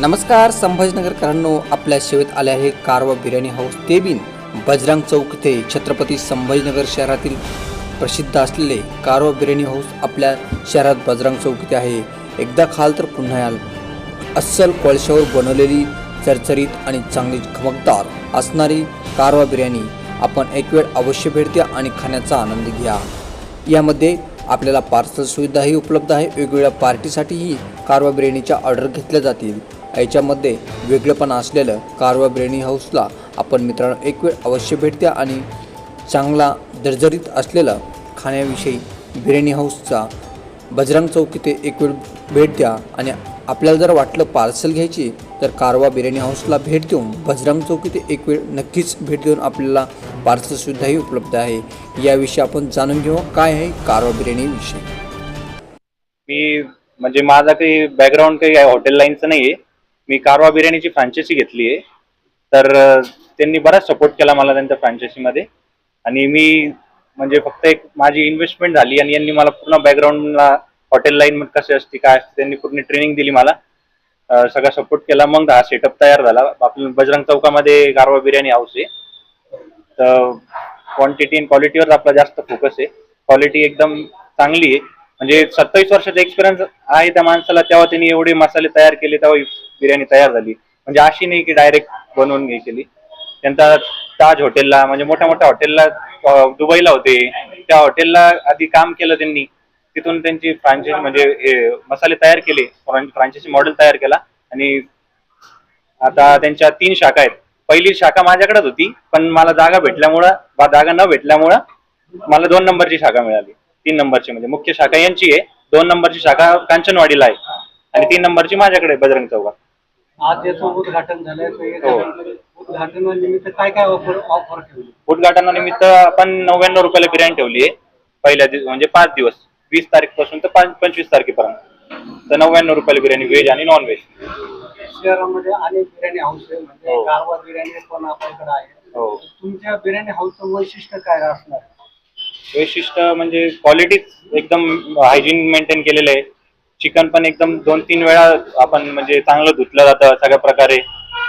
नमस्कार संभाजीनगरकरांनो आपल्या सेवेत आले आहे कारवा बिर्याणी हाऊस तेबीन बजरंग चौक ते छत्रपती संभाजीनगर शहरातील प्रसिद्ध असलेले कारवा बिर्याणी हाऊस आपल्या शहरात बजरंग चौक इथे आहे. एकदा खाल तर पुन्हा याल. अस्सल कोळशावर बनवलेली चरचरीत आणि चांगली खमकदार असणारी कारवा बिर्याणी आपण एक वेळ अवश्य भेट द्या आणि खाण्याचा आनंद घ्या. यामध्ये आपल्याला पार्सल सुविधाही उपलब्ध आहे. वेगवेगळ्या पार्टीसाठीही कारवा बिर्याणीच्या ऑर्डर घेतल्या जातील. याच्यामध्ये वेगळंपण असलेलं कारवा बिर्याणी हाऊसला आपण मित्रांनो एक वेळ अवश्य भेट द्या आणि चांगला दर्जरीत असलेलं खाण्याविषयी बिर्याणी हाऊसचा बजरंग चौक इथे एक वेळ भेट द्या आणि आपल्याला जर वाटलं पार्सल घ्यायची तर कारवा बिर्याणी हाऊसला भेट देऊन बजरंग चौक इथे एक वेळ नक्कीच भेट देऊन आपल्याला पार्सल सुविधाही उपलब्ध आहे. याविषयी आपण जाणून घेऊ काय आहे कारवा बिर्याणीविषयी मी म्हणजे माझा काही बॅकग्राऊंड काही हॉटेल लाईनचं नाही आहे मी कारवा बिर्याणीची फ्रँचायसी घेतली आहे. तर त्यांनी बराच सपोर्ट केला मला त्यांच्या फ्रँचायसीमध्ये आणि मी म्हणजे फक्त एक माझी इन्व्हेस्टमेंट झाली आणि यांनी मला पूर्ण बॅकग्राऊंडला हॉटेल लाईन कसे असते काय असते त्यांनी पूर्ण ट्रेनिंग दिली मला. सगळा सपोर्ट केला. मग हा सेटअप तयार झाला. आपल्या बजरंग चौकामध्ये गारवा बिर्याणी हाऊस आहे. तर क्वांटिटी आणि क्वालिटीवर आपला जास्त फोकस आहे. क्वालिटी एकदम चांगली आहे. म्हणजे सत्तावीस वर्षाचा एक्सपिरियन्स आहे त्या माणसाला तेव्हा त्यांनी एवढे मसाले तयार केले तेव्हा बिर्याणी तयार झाली. म्हणजे अशी नाही की डायरेक्ट बनवून घे केली. त्यांचा ताज हॉटेलला म्हणजे मोठ्या मोठ्या हॉटेलला दुबईला होते. त्या हॉटेलला आधी काम केलं त्यांनी. तिथून त्यांची फ्रँचायसी म्हणजे मसाले तयार केले. फ्रँचायसी मॉडेल तयार केला. आणि आता त्यांच्या तीन शाखा आहेत. पहिली शाखा माझ्याकडेच होती पण मला जागा भेटल्यामुळं जागा न भेटल्यामुळं मला दोन नंबरची शाखा मिळाली. तीन नंबरची म्हणजे मुख्य शाखा यांची आहे. दोन नंबरची शाखा कांचनवाडीला आहे. आणि तीन नंबरची माझ्याकडे आहे, बजरंग चौकात आज याचं उद्घाटन झालंय. तर हो. उद्घाटनानिमित्त काय काय ऑफर ऑफर ठेवली? उद्घाटनानिमित्त आपण नव्याण्णव रुपयाला बिर्याणी ठेवली आहे. पहिल्या दिवस म्हणजे पाच दिवस. वीस तारीखपासून तर पाच पंचवीस तारखेपर्यंत. तर नव्याण्णव रुपयाला बिर्याणी व्हेज आणि नॉन व्हेज शहरामध्ये अनेक बिर्याणी हाऊस आहे. म्हणजे हो. कारवा बिर्याणी पण आपल्याकडे आहे. हो. तुमच्या बिर्याणी हाऊसचं वैशिष्ट्य काय असणार? वैशिष्ट्य म्हणजे क्वालिटी एकदम हायजीन मेंटेन केलेलं आहे. चिकन पण एकदम दोन तीन वेळा आपण म्हणजे चांगलं धुतलं जातं सगळ्या प्रकारे.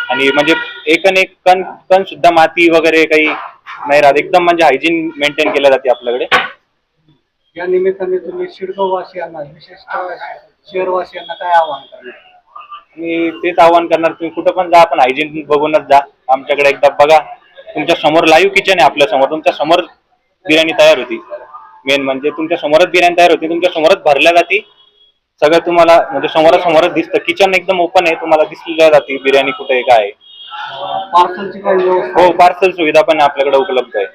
आणि म्हणजे एकन एक कण कण सुद्धा माती वगैरे काही नाही राहत. एकदम म्हणजे हायजीन मेंटेन केलं जाते आपल्याकडे. या निमित्ताने तुम्ही शिडगाव वासियांना विशेषतः शहरवासियांना काय आव्हान करणार मी तेच आवाहन करणार तुम्ही कुठं पण जा आपण हायजीन बघूनच जा. आमच्याकडे एकदा बघा. तुमच्यासमोर लाईव्ह किचन आहे आपल्यासमोर. तुमच्यासमोर बिर्याणी तयार होती. मेन म्हणजे तुमच्या समोरच बिर्याणी तयार होती तुमच्या समोरच भरल्या जाते. सगळं तुम्हाला म्हणजे समोरासमोरच दिसतं. किचन एकदम ओपन आहे तुम्हाला दिसल्या जाते बिर्याणी कुठे आहे काय. पार्सलची काय व्यवस्था हो पार्सल सुविधा पण आपल्याकडे उपलब्ध आहे.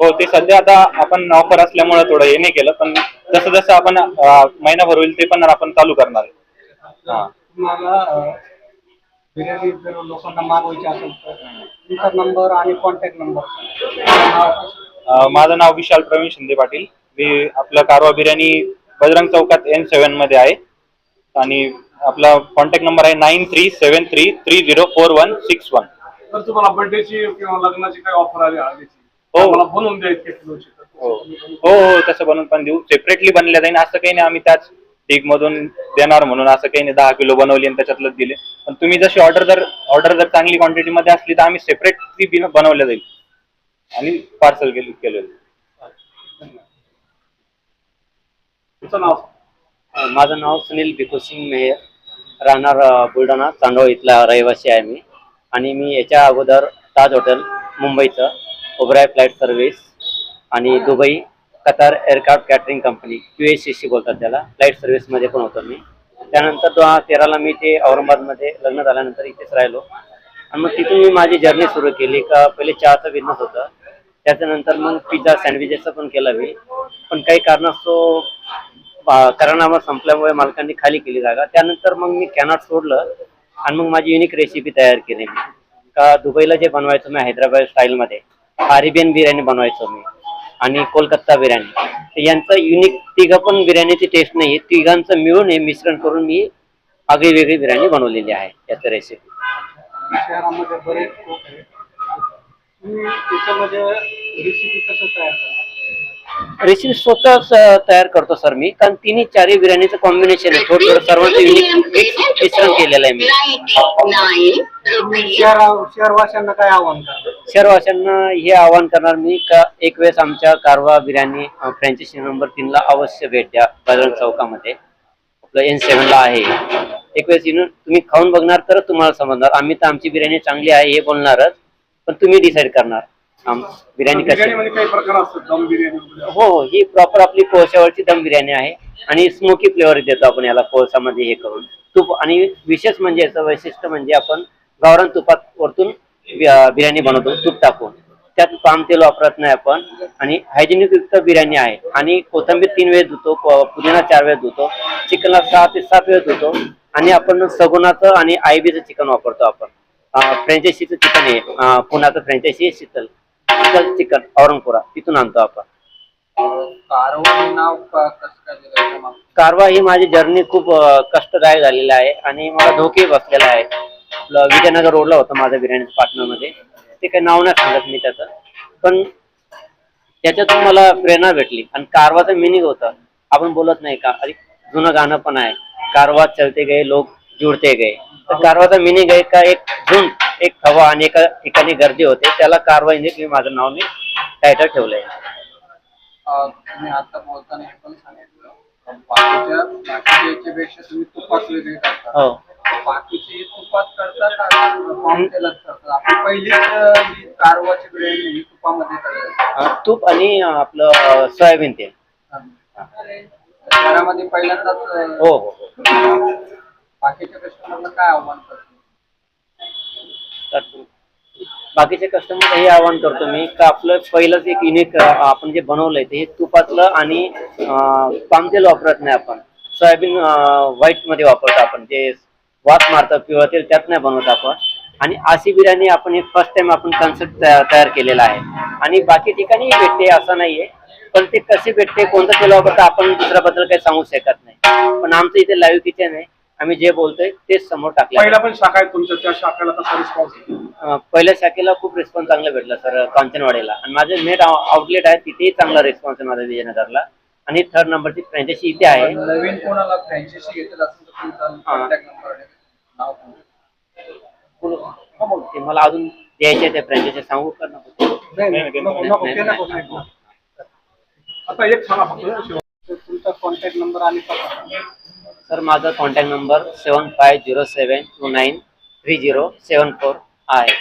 हो ते सध्या आता आपण ऑफर असल्यामुळे थोडं हे नाही केलं पण जसं जसं आपण महिनाभर होईल ते पण आपण चालू करणार आहे. बिर्याणी जर लोकांना मागवायची असेल तर तुमचा नंबर आणि कॉन्टॅक्ट नंबर माझं नाव विशाल प्रवीण शिंदे पाटील. मी आपलं कारवा बिर्याणी बजरंग चौकात एन सेवनमध्ये आहे. आणि आपला कॉन्टॅक्ट नंबर आहे nine three seven three three zero four one six one तर तुम्हाला बर्थडेची किंवा लग्नाची काय ऑफर आली हो. मला बनवून द्यायची हो. हो हो तसं बनवून पण देऊ. सेपरेटली बनल्या जाईल असं काही नाही. आम्ही त्याच ढीग मधून देणार म्हणून असं काही नाही दहा किलो बनवली आणि त्याच्यातलंच दिले. पण तुम्ही जशी ऑर्डर जर ऑर्डर जर चांगली क्वांटिटी मध्ये असली तर आम्ही सेपरेटली बनवल्या जाईल. आणि पार्सल केलं केलं तुमचं नाव? अ, माझं नाव सुनील भिकुसिंग मेहर. राहणार अ, बुलढाणा चांदोळ इथला रहिवासी आहे मी. आणि मी याच्या अगोदर ताज हॉटेल मुंबईचं ओबराय फ्लाईट सर्व्हिस आणि Dubai Qatar aircraft catering company Q S C C बोलतात त्याला. फ्लाईट सर्व्हिसमध्ये पण होतो मी. त्यानंतर दोन तेराला मी ते औरंगाबादमध्ये लग्न झाल्यानंतर इथेच राहिलो. आणि मग तिथून मी माझी जर्नी सुरू केली. का पहिले चहाचं बिझनेस होतं. त्याच्यानंतर मग पिझ्झा सँडविचेसचं पण केलं मी. पण काही कारणास्तव बा- संपल्यामुळे मालकांनी खाली केली जागा. त्यानंतर मग मी कॅनॉट सोडलं आणि मग माझी युनिक रेसिपी तयार केली मी. का दुबईला जे बनवायचो मी हैदराबाद स्टाईलमध्ये अरेबियन बिर्याणी बनवायचो मी. आणि कोलकाता बिर्याणी. यांचं युनिक तिघं पण बिर्याणीची टेस्ट नाही तिघांचं मिळून हे मिश्रण करून मी आगळी वेगळी बिर्याणी बनवलेली आहे याचं रेसिपी शहरामध्ये बरेच लोक आहेत. तुम्ही त्याच्यामध्ये रेसिपी कसं तयार करता? रेसिपी स्वतःच तयार करतो सर मी. कारण तिन्ही चारही बिर्याणीचं कॉम्बिनेशन आहे. थोडं थोडं सर्वांचं युनिक मिश्रण केलेलं आहे मी. शहर शहरवासियांना काय आव्हान करणार शहरवाशांना हे आवाहन करणार मी का एक वेळेस आमच्या कारवा बिर्याणी फ्रँचायसी नंबर तीनला अवश्य भेट द्या बजरंग चौकामध्ये. आपलं एन सेव्हनला आहे. एक वेळेस येऊन तुम्ही खाऊन बघणार तरच तुम्हाला समजणार. आम्ही तर आमची बिर्याणी चांगली आहे हे बोलणारच पण तुम्ही डिसाईड करणार. आम- बिर्याणी कशी? हो हो. ही प्रॉपर आपली कोळशावरची दम बिर्याणी आहे आणि स्मोकी फ्लेवर देतो आपण याला कोळसामध्ये हे करून. तूप आणि विशेष म्हणजे याचं वैशिष्ट्य म्हणजे आपण गावरान तुपात वरतून बिर्याणी बनवतो तूप टाकून. त्यात पाम तेल वापरत नाही आपण आणि हायजेनिक युक्त बिर्याणी आहे. आणि कोथिंबीर तीन वेळ धुतो पुदिना चार वेळ धुतो चिकनला सहा ते सात वेळ धुतो आणि आपण सगुणाचं आणि आयबीचं चिकन वापरतो आपण. फ्रँचायसीचं चिकन आहे पुण्याचं फ्रँचायसी शीतल. शीतल चिकन औरंगपुरा तिथून आणतो आपण. कारवा ही माझी जर्नी खूप कष्टदायक झालेली आहे आणि मला धोके बसलेला आहे. आपलं विजयनगर रोडला होतं माझं बिर्याणी पार्टनरमध्ये ते काही नाव नाही सांगत मी त्याचं. पण त्याच्यातून मला प्रेरणा भेटली. आणि कारवाचं मिनिंग होतं. आपण बोलत नाही का? अरे जुनं गाणं पण आहे. कारवा चलते गए लोक जुळते गए. तर कारवाचा मिनिंग आहे का? एक झुंड एक हवा आणि एका ठिकाणी गर्दी होते. त्याला कारवा इंजिन मी माझं नाव मी टायटल ठेवलंय तुम्ही आता बोलताना हे पण सांगितलं. बाकीच्या बाकीच्या पेक्षा तुम्ही तुपात वेगळे करता. हो. बाकीचे तुपात करतात आणि पाम तेलात करतात. आपली पहिलीच अं, जी कारवाची बिर्याणी ही तुपामध्ये करतात तूप आणि आपलं सोयाबीन तेल. शहरामध्ये पहिल्यांदाच अं, हो हो हो. बाकीच्या कस्टमरला काय आव्हान करतो? तर बाकीचे कस्टमर हे आवाहन करतो मी का आपलं पहिलंच एक युनिक आपण जे बनवलंय ते हे तुपातलं आणि पाम तेल वापरत नाही आपण. सोयाबीन व्हाईटमध्ये वापरतो आपण जे वास मारतं पिवळं तेल त्यात नाही बनवत आपण. आणि अशी बिर्याणी आपण एक फर्स्ट टाइम आपण कन्सेप्ट तयार केलेला आहे. आणि बाकी ठिकाणी भेटते असं नाहीये. पण ते कसे भेटते कोणतं तेल वापरतं आपण दुसऱ्याबद्दल काही सांगू शकत नाही. पण आमचं इथे लाईव्ह किचन आहे. आम्ही जे बोलतोय तेच समोर टाकलं पहिला पण शाखा आहे तुमच्या त्या शाखेला कसा रिस्पॉन्स अं, पहिल्या शाखेला खूप रिस्पॉन्स चांगला भेटला सर कांचनवाडीला. आणि माझे नेट आउटलेट आहे तिथेही चांगला रिस्पॉन्स आहे माझा विजयनगरला. आणि थर्ड नंबरची फ्रँचायसी इथे आहे. नवीन कोणाला फ्रँचायसी घेतलं असेल तर तुमचा आणि नाव ते मला अजून द्यायचे ते फ्रँचायसी सांगू का नको? नाही, नाही, नको, नको, ते नको नाही, सांगू. आता एक सांगा फक्त तुमचा कॉन्टॅक्ट नंबर आणि पत्ता. सर माझा contact number seven five zero seven two nine three zero seven four आहे